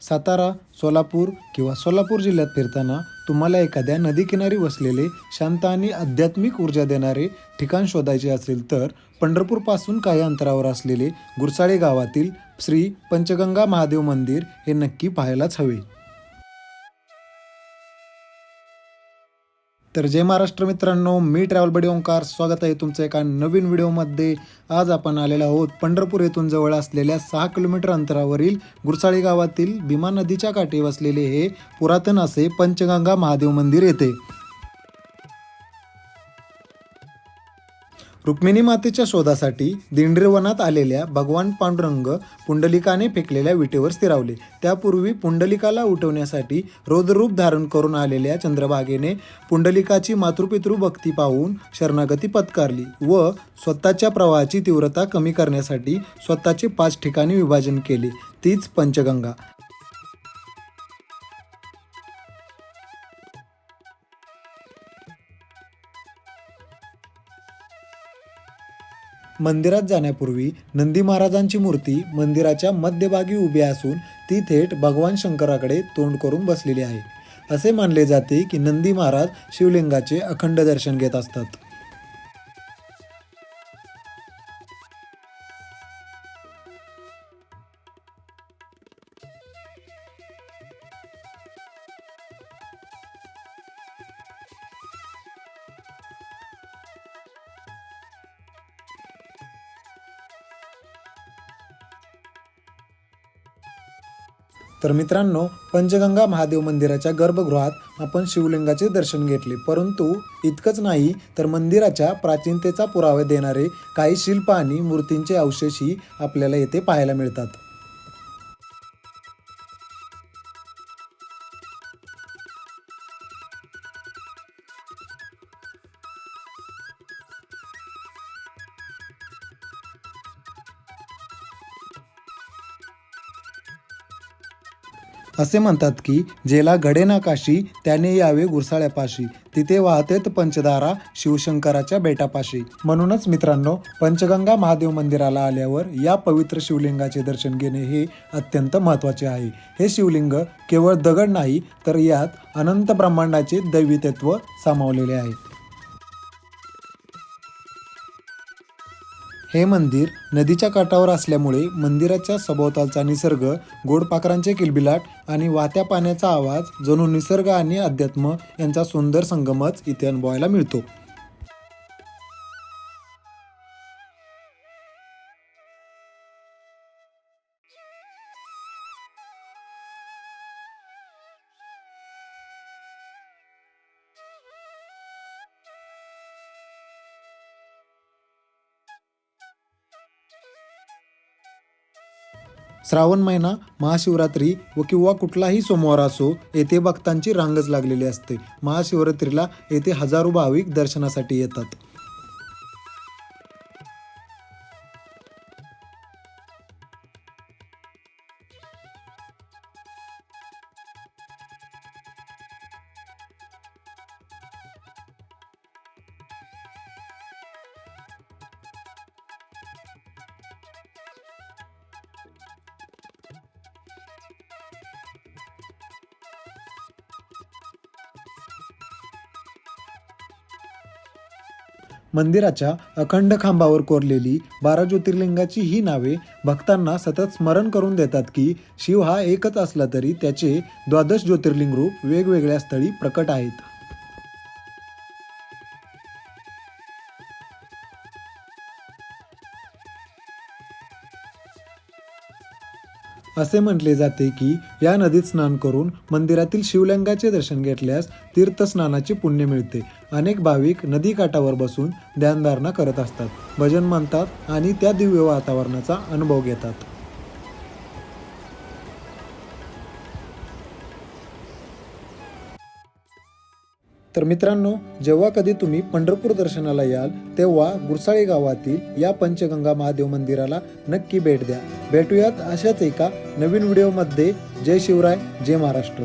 सातारा सोलापूर किंवा सोलापूर जिल्ह्यात फिरताना तुम्हाला एखाद्या नदीकिनारी वसलेले शांत आणि आध्यात्मिक ऊर्जा देणारे ठिकाण शोधायचे असेल तर पंढरपूरपासून काही अंतरावर असलेले गुरसाळे गावातील श्री पंचगंगा महादेव मंदिर हे नक्की पाहायलाच हवे. तर जय महाराष्ट्र मित्रांनो मी ट्रॅव्हल बडी ओंकार. स्वागत आहे तुमचं एका नवीन व्हिडिओमध्ये आज आपण आलेलो आहोत पंढरपूर येथून जवळ असलेल्या सहा किलोमीटर अंतरावरील गुरसाळी गावातील भीमा नदीच्या काठी वसलेले हे पुरातन असे पंचगंगा महादेव मंदिर येते. रुक्मिणी मातेच्या शोधासाठी दिंडीरवनात आलेल्या भगवान पांडुरंग पुंडलिकाने फेकलेल्या विटेवर स्थिरावले. त्यापूर्वी पुंडलिकाला उठवण्यासाठी रोदरूप धारण करून आलेल्या चंद्रभागेने पुंडलिकाची मातृपितृ भक्ती पाहून शरणागती पत्कारली व स्वतःच्या प्रवाहाची तीव्रता कमी करण्यासाठी स्वतःचे पाच ठिकाणी विभाजन केले तीच पंचगंगा. मंदिरात जाण्यापूर्वी नंदी महाराजांची मूर्ती मंदिराच्या मध्यभागी उभी असून ती थेट भगवान शंकराकडे तोंड करून बसलेली आहे. असे मानले जाते की नंदी महाराज शिवलिंगाचे अखंड दर्शन घेत असतात. तर मित्रांनो पंचगंगा महादेव मंदिराच्या गर्भगृहात आपण शिवलिंगाचे दर्शन घेतले. परंतु इतकंच नाही तर मंदिराच्या प्राचीनतेचा पुरावा देणारे काही शिल्प आणि मूर्तींचे अवशेषही आपल्याला येथे पाहायला मिळतात. असे म्हणतात की जेला घडे ना काशी त्याने यावे गुरसाळ्यापाशी. तिथे वाहतेत पंचदारा शिवशंकराच्या बेटापाशी. म्हणूनच मित्रांनो पंचगंगा महादेव मंदिराला आल्यावर या पवित्र शिवलिंगाचे दर्शन घेणे हे अत्यंत महत्त्वाचे आहे. हे शिवलिंग केवळ दगड नाही तर यात अनंत ब्रह्मांडाचे दैवितत्व सामावलेले आहे. हे मंदिर नदीच्या काठावर असल्यामुळे मंदिराच्या सभोवतालचा निसर्ग गोडपाखरांचे किलबिलाट आणि वाहत्या पाण्याचा आवाज जणू निसर्ग आणि अध्यात्म यांचा सुंदर संगमच इथे अनुभवायला मिळतो. श्रावण महिना महाशिवरात्री व किंवा कुठलाही सोमवार असो येथे भक्तांची रांगच लागलेली असते. महाशिवरात्रीला येथे हजारो भाविक दर्शनासाठी येतात. मंदिराच्या अखंड खांबावर कोरलेली बारा ज्योतिर्लिंगाची ही नावे भक्तांना सतत स्मरण करून देतात की शिव हा एकच असला तरी त्याचे द्वादश ज्योतिर्लिंग रूप वेगवेगळ्या स्थळी प्रकट आहेत. असे म्हटले जाते की या नदीत स्नान करून मंदिरातील शिवलिंगाचे दर्शन घेतल्यास तीर्थस्नानाचे पुण्य मिळते. अनेक भाविक नदी काठावर बसून ध्यानधारणा करत असतात. भजन म्हणतात आणि त्या दिव्य वातावरणाचा अनुभव घेतात. तर मित्रांनो जेव्हा कधी तुम्ही पंढरपूर दर्शनाला याल तेव्हा गुरसाळी गावातील या पंचगंगा महादेव मंदिराला नक्की भेट द्या. भेटूयात अशाच एका नवीन व्हिडिओमध्ये. जय शिवराय जय महाराष्ट्र.